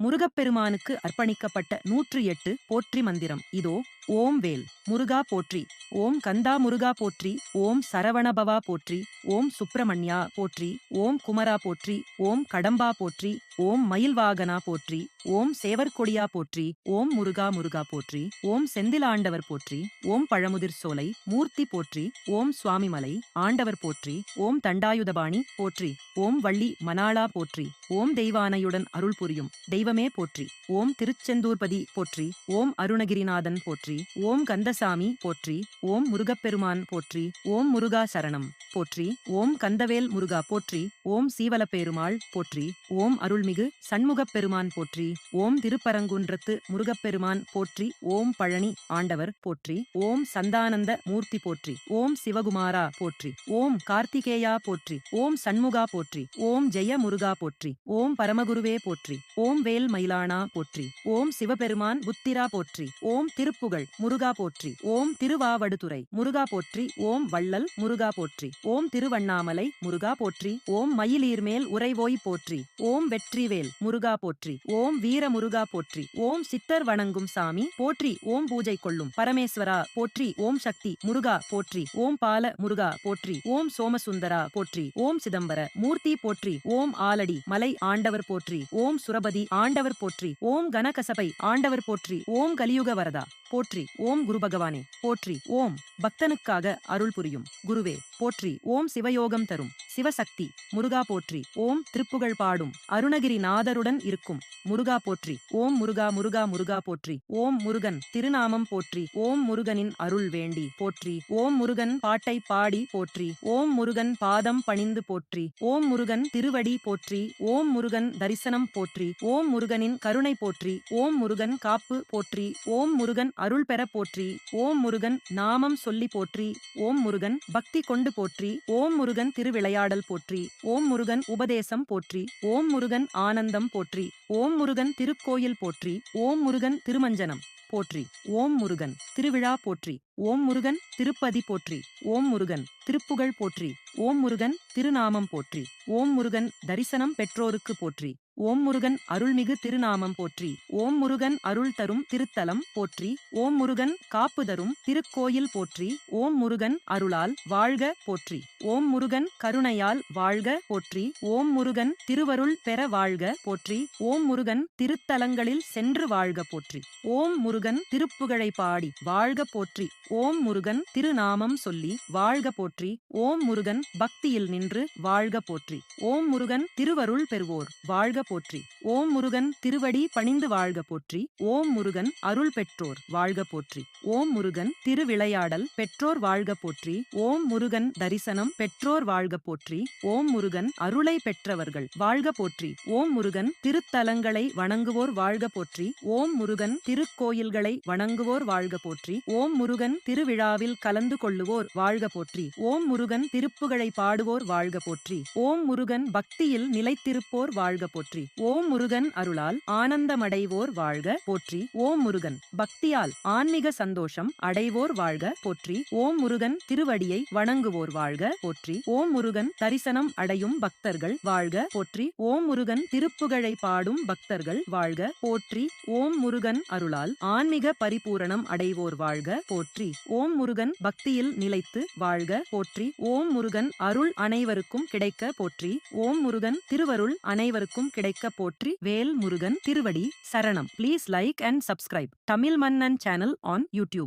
முருகப்பெருமானுக்கு அர்ப்பணிக்கப்பட்ட நூற்று எட்டு போற்றி மந்திரம் இதோ ஓம் வேல் முருகா போற்றி ஓம் கந்தா முருகா போற்றி ஓம் சரவணபவா போற்றி ஓம் சுப்பிரமணியா போற்றி ஓம் குமரா போற்றி ஓம் கடம்பா போற்றி ஓம் மயில்வாகனா போற்றி ஓம் சேவர்கொடியா போற்றி ஓம் முருகா முருகா போற்றி ஓம் செந்திலாண்டவர் போற்றி ஓம் பழமுதிர் சோலை மூர்த்தி போற்றி ஓம் சுவாமிமலை ஆண்டவர் போற்றி ஓம் தண்டாயுதபாணி போற்றி ஓம் வள்ளி மணாளா போற்றி ஓம் தெய்வானையுடன் அருள் புரியும் தெய்வமே போற்றி ஓம் திருச்செந்தூர்பதி போற்றி ஓம் அருணகிரிநாதன் போற்றி ஓம் கந்தசாமி போற்றி ஓம் முருகப்பெருமான் போற்றி ஓம் முருகா சரணம் போற்றி ஓம் கந்தவேல் முருகா போற்றி ஓம் சீவலப்பெருமாள் போற்றி ஓம் அருள்மிகு சண்முகப் பெருமான் போற்றி ஓம் திருப்பரங்குன்றத்து முருகப்பெருமான் போற்றி ஓம் பழனி ஆண்டவர் போற்றி ஓம் சந்தானந்த மூர்த்தி போற்றி ஓம் சிவகுமாரா போற்றி ஓம் கார்த்திகேயா போற்றி ஓம் சண்முகா போற்றி ஓம் ஜெய முருகா போற்றி ஓம் பரமகுருவே போற்றி ஓம் வே வேல் மயிலானா போற்றி ஓம் சிவபெருமான் புத்திரா போற்றி ஓம் திருப்புகழ் முருகா போற்றி ஓம் திருவாவடுதுறை முருகா போற்றி ஓம் வள்ளல் முருகா போற்றி ஓம் திருவண்ணாமலை முருகா போற்றி ஓம் மயிலீர்மேல் உறைவோய் போற்றி ஓம் வெற்றிவேல் முருகா போற்றி ஓம் வீர முருகா போற்றி ஓம் சித்தர் வணங்கும் சாமி போற்றி ஓம் பூஜை கொள்ளும் பரமேஸ்வரா போற்றி ஓம் சக்தி முருகா போற்றி ஓம் பால முருகா போற்றி ஓம் சோமசுந்தரா போற்றி ஓம் சிதம்பர மூர்த்தி போற்றி ஓம் ஆலடி மலை ஆண்டவர் போற்றி ஓம் சுரபதி ஆண்ட ஆண்டவர் போற்றி. ஓம் கனகசபை ஆண்டவர் போற்றி. ஓம் கலியுக வரதா போற்றி. ஓம் குரு பகவானே போற்றி. ஓம் பக்தனுக்காக அருள் புரியும். குருவே போற்றி. ஓம் சிவயோகம் தரும். சிவசக்தி முருகா போற்றி ஓம் திருப்புகழ் பாடும் அருணகிரி நாதருடன் இருக்கும் முருகா போற்றி ஓம் முருகா முருகா முருகா போற்றி ஓம் முருகன் திருநாமம் போற்றி ஓம் முருகனின் அருள் வேண்டி போற்றி ஓம் முருகன் பாட்டை பாடி போற்றி ஓம் முருகன் பாதம் பணிந்து போற்றி ஓம் முருகன் திருவடி போற்றி ஓம் முருகன் தரிசனம் போற்றி ஓம் முருகனின் கருணை போற்றி ஓம் முருகன் காப்பு போற்றி ஓம் முருகன் அருள் பெற போற்றி ஓம் முருகன் நாமம் சொல்லி போற்றி ஓம் முருகன் பக்தி கொண்டு போற்றி ஓம் முருகன் திருவிளையாடு திருவிளையாடல் போற்றி. ஓம் முருகன் உபதேசம் போற்றி. ஓம் முருகன் ஆனந்தம் போற்றி. ஓம் முருகன் திருக்கோயில் போற்றி. ஓம் முருகன் திருமஞ்சனம் போற்றி. ஓம் முருகன் திருவிழா போற்றி. ஓம் முருகன் திருப்பதி போற்றி. ஓம் முருகன் திருப்புகழ் போற்றி. ஓம் முருகன் திருநாமம் போற்றி. ஓம் முருகன் தரிசனம் பெற்றோருக்கு போற்றி. ஓம் முருகன் அருள்மிகு திருநாமம் போற்றி ஓம் முருகன் அருள் தரும் திருத்தலம் போற்றி ஓம் முருகன் காப்பு தரும் திருக்கோயில் போற்றி ஓம் முருகன் அருளால் வாழ்க போற்றி ஓம் முருகன் கருணையால் வாழ்க போற்றி ஓம் முருகன் திருவருள் பெற வாழ்க போற்றி ஓம் முருகன் திருத்தலங்களில் சென்று வாழ்க போற்றி ஓம் முருகன் திருப்புகழை பாடி வாழ்க போற்றி ஓம் முருகன் திருநாமம் சொல்லி வாழ்க போற்றி ஓம் முருகன் பக்தியில் நின்று வாழ்க போற்றி ஓம் முருகன் திருவருள் பெறுவோர் வாழ்க போற்றி ஓம் முருகன் திருவடி பணிந்து வாழ்க போற்றி ஓம் முருகன் அருள் பெற்றோர் வாழ்க போற்றி ஓம் முருகன் திருவிளையாடல் பெற்றோர் வாழ்க போற்றி ஓம் முருகன் தரிசனம் பெற்றோர் வாழ்க போற்றி ஓம் முருகன் அருளை பெற்றவர்கள் வாழ்க போற்றி ஓம் முருகன் திருத்தலங்களை வணங்குவோர் வாழ்க போற்றி ஓம் முருகன் திருக்கோயில்களை வணங்குவோர் வாழ்க போற்றி ஓம் முருகன் திருவிழாவில் கலந்து கொள்ளுவோர் வாழ்க போற்றி ஓம் முருகன் திருப்புகழை பாடுவோர் வாழ்க போற்றி ஓம் முருகன் பக்தியில் நிலைத்திருப்போர் வாழ்க போற்றி ஓம் முருகன் அருளால் ஆனந்தமடைவோர் வாழ்க போற்றி. ஓம் முருகன் பக்தியால் ஆன்மீக சந்தோஷம் அடைவோர் வாழ்க போற்றி. ஓம் முருகன் திருவடியை வணங்குவோர் வாழ்க போற்றி. ஓம் முருகன் தரிசனம் அடையும் பக்தர்கள் வாழ்க போற்றி. ஓம் முருகன் திருப்புகழை பாடும் பக்தர்கள் வாழ்க போற்றி. ஓம் முருகன் அருளால் ஆன்மீக பரிபூரணம் அடைவோர் வாழ்க போற்றி. ஓம் முருகன் பக்தியில் நிலைத்து வாழ்க போற்றி. ஓம் முருகன் அருள் அனைவருக்கும் கிடைக்க போற்றி. ஓம் முருகன் திருவருள் அனைவருக்கும் கிடைக்க போற்றி வேல் முருகன் திருவடி சரணம். Please like and subscribe Tamil Mannan channel on YouTube